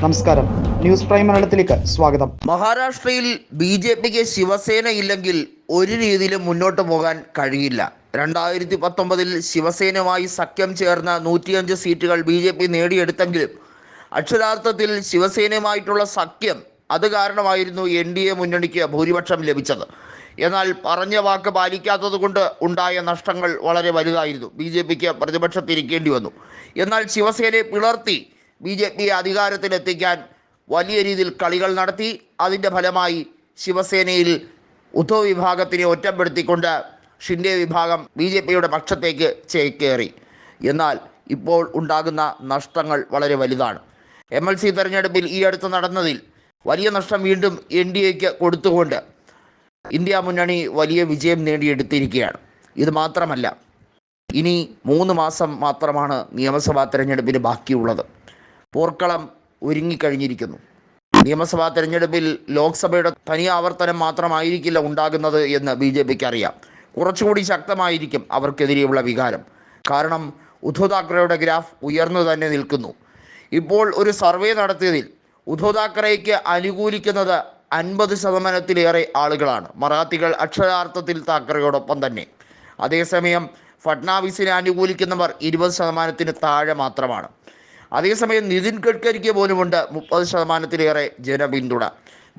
നമസ്കാരം. News prime മലയാളത്തിലേക്ക് സ്വാഗതം. മഹാരാഷ്ട്രയിൽ ബി ജെ പിക്ക് ശിവസേന ഇല്ലെങ്കിൽ ഒരു രീതിയിലും മുന്നോട്ട് പോകാൻ കഴിയില്ല. രണ്ടായിരത്തി പത്തൊമ്പതിൽ ശിവസേനയുമായി സഖ്യം ചേർന്ന നൂറ്റിയഞ്ച് സീറ്റുകൾ ബി ജെ പി നേടിയെടുത്തെങ്കിലും അക്ഷരാർത്ഥത്തിൽ ശിവസേനയുമായിട്ടുള്ള സഖ്യം അത് കാരണമായിരുന്നു എൻ ഡി എ മുന്നണിക്ക് ഭൂരിപക്ഷം ലഭിച്ചത്. എന്നാൽ പറഞ്ഞ വാക്ക് പാലിക്കാത്തത് കൊണ്ട് ഉണ്ടായ നഷ്ടങ്ങൾ വളരെ വലുതായിരുന്നു. ബി ജെ പിക്ക് പ്രതിപക്ഷത്തിരിക്കേണ്ടി വന്നു. എന്നാൽ ശിവസേനയെ പിളർത്തി ബി ജെ പിയെ അധികാരത്തിലെത്തിക്കാൻ വലിയ രീതിയിൽ കളികൾ നടത്തി അതിന്റെ ഫലമായി ശിവസേനയിൽ ഉദ്ധവ് വിഭാഗത്തിനെ ഒറ്റപ്പെടുത്തിക്കൊണ്ട് ഷിൻഡെ വിഭാഗം ബി ജെ പിയുടെ പക്ഷത്തേക്ക് ചേക്കേറി. എന്നാൽ ഇപ്പോൾ ഉണ്ടാകുന്ന നഷ്ടങ്ങൾ വളരെ വലുതാണ്. എം എൽ സി തെരഞ്ഞെടുപ്പിൽ ഈ അടുത്ത് നടന്നതിൽ വലിയ നഷ്ടം വീണ്ടും എൻ ഡി എക്ക് കൊടുത്തുകൊണ്ട് ഇന്ത്യ മുന്നണി വലിയ വിജയം നേടിയെടുത്തിരിക്കുകയാണ്. ഇത് മാത്രമല്ല ഇനി മൂന്ന് മാസം മാത്രമാണ് നിയമസഭാ തെരഞ്ഞെടുപ്പിന് ബാക്കിയുള്ളത്. പോർക്കളം ഒരുങ്ങിക്കഴിഞ്ഞിരിക്കുന്നു. നിയമസഭാ തെരഞ്ഞെടുപ്പിൽ ലോക്സഭയുടെ തനി ആവർത്തനം മാത്രമായിരിക്കില്ല ഉണ്ടാകുന്നത് എന്ന് ബി ജെ പിക്ക് അറിയാം കുറച്ചുകൂടി ശക്തമായിരിക്കും അവർക്കെതിരെയുള്ള വികാരം. കാരണം ഉദ്ധവ് താക്കറെയുടെ ഗ്രാഫ് ഉയർന്നു തന്നെ നിൽക്കുന്നു. ഇപ്പോൾ ഒരു സർവേ നടത്തിയതിൽ ഉദ്ധവ് താക്കറേക്ക് അനുകൂലിക്കുന്നത് അൻപത് ശതമാനത്തിലേറെ ആളുകളാണ്. മറാത്തികൾ അക്ഷരാർത്ഥത്തിൽ താക്കറയോടൊപ്പം തന്നെ. അതേസമയം ഫട്നാവിസിനെ അനുകൂലിക്കുന്നവർ ഇരുപത് ശതമാനത്തിന് താഴെ മാത്രമാണ്. അതേസമയം നിതിൻ ഗഡ്കരിക്ക് പോലുമുണ്ട് മുപ്പത് ശതമാനത്തിലേറെ ജനപിന്തുണ.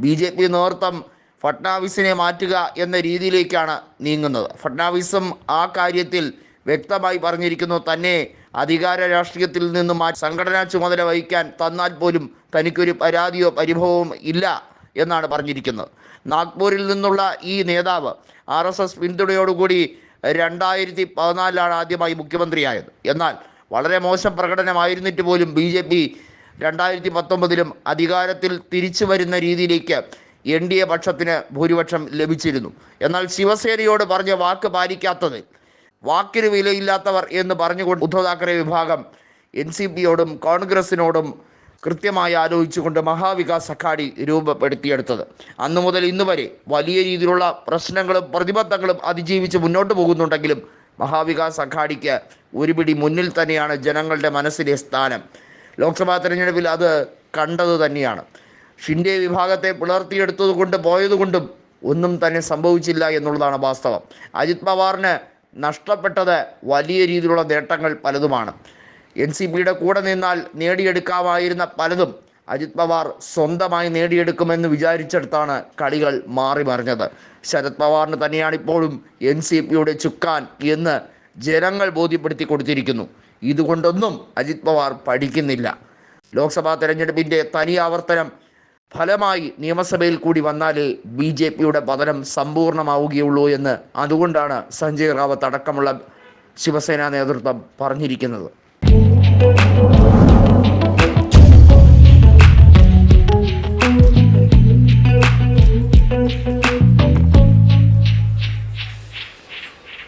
ബി ജെ പി നേതൃത്വം ഫട്നാവിസിനെ മാറ്റുക എന്ന രീതിയിലേക്കാണ് നീങ്ങുന്നത്. ഫട്നാവിസും ആ കാര്യത്തിൽ വ്യക്തമായി പറഞ്ഞിരിക്കുന്നു. തന്നെ അധികാര രാഷ്ട്രീയത്തിൽ നിന്നും മാറ്റി സംഘടനാ ചുമതല വഹിക്കാൻ തന്നാൽ പോലും തനിക്കൊരു പരാതിയോ പരിഭവവും ഇല്ല എന്നാണ് പറഞ്ഞിരിക്കുന്നത്. നാഗ്പൂരിൽ നിന്നുള്ള ഈ നേതാവ് ആർ എസ് എസ് പിന്തുണയോടുകൂടി രണ്ടായിരത്തി പതിനാലിലാണ് ആദ്യമായി മുഖ്യമന്ത്രിയായത്. എന്നാൽ വളരെ മോശം പ്രകടനമായിരുന്നിട്ട് പോലും ബി ജെ പി രണ്ടായിരത്തി പത്തൊമ്പതിലും അധികാരത്തിൽ തിരിച്ചു വരുന്ന രീതിയിലേക്ക് എൻ ഡി എ പക്ഷത്തിന് ഭൂരിപക്ഷം ലഭിച്ചിരുന്നു. എന്നാൽ ശിവസേനയോട് പറഞ്ഞ വാക്ക് പാലിക്കാത്തത് വാക്കിന് വിലയില്ലാത്തവർ എന്ന് പറഞ്ഞുകൊണ്ട് ഉദ്ധവ് താക്കറെ വിഭാഗം എൻ സി പിയോടും കോൺഗ്രസിനോടും കൃത്യമായി ആലോചിച്ചുകൊണ്ട് മഹാവികാസ് അഘാടി രൂപപ്പെടുത്തിയെടുത്തത്. അന്നു മുതൽ ഇന്ന് വരെ വലിയ രീതിയിലുള്ള പ്രശ്നങ്ങളും പ്രതിബദ്ധങ്ങളും അതിജീവിച്ച് മുന്നോട്ട് പോകുന്നുണ്ടെങ്കിലും മഹാവികാസ് അഘാടിക്ക് ഒരുപിടി മുന്നിൽ തന്നെയാണ് ജനങ്ങളുടെ മനസ്സിലെ സ്ഥാനം. ലോക്സഭാ തെരഞ്ഞെടുപ്പിൽ അത് കണ്ടത് തന്നെയാണ്. ഷിൻഡെ വിഭാഗത്തെ പുലർത്തിയെടുത്തത് കൊണ്ട് പോയതുകൊണ്ടും ഒന്നും തന്നെ സംഭവിച്ചില്ല എന്നുള്ളതാണ് വാസ്തവം. അജിത് പവാറിന് നഷ്ടപ്പെട്ടത് വലിയ രീതിയിലുള്ള നേട്ടങ്ങൾ പലതുമാണ്. എൻ സി പിയുടെ കൂടെ നിന്നാൽ നേടിയെടുക്കാമായിരുന്ന പലതും അജിത് പവാർ സ്വന്തമായി നേടിയെടുക്കുമെന്ന് വിചാരിച്ചെടുത്താണ് കളികൾ മാറി മറിഞ്ഞത്. ശരത് പവാറിന് തന്നെയാണ് ഇപ്പോഴും എൻ സി പിയുടെ ചുക്കാൻ എന്ന് ജനങ്ങൾ ബോധ്യപ്പെടുത്തി കൊടുത്തിരിക്കുന്നു. ഇതുകൊണ്ടൊന്നും അജിത് പവാർ പഠിക്കുന്നില്ല. ലോക്സഭാ തെരഞ്ഞെടുപ്പിന്റെ തനി ആവർത്തനം ഫലമായി നിയമസഭയിൽ കൂടി വന്നാലേ ബി ജെ പിയുടെ പതനം സമ്പൂർണമാവുകയുള്ളൂ എന്ന് അതുകൊണ്ടാണ് സഞ്ജയ് റാവത്ത് അടക്കമുള്ള ശിവസേന നേതൃത്വം പറഞ്ഞിരിക്കുന്നത്.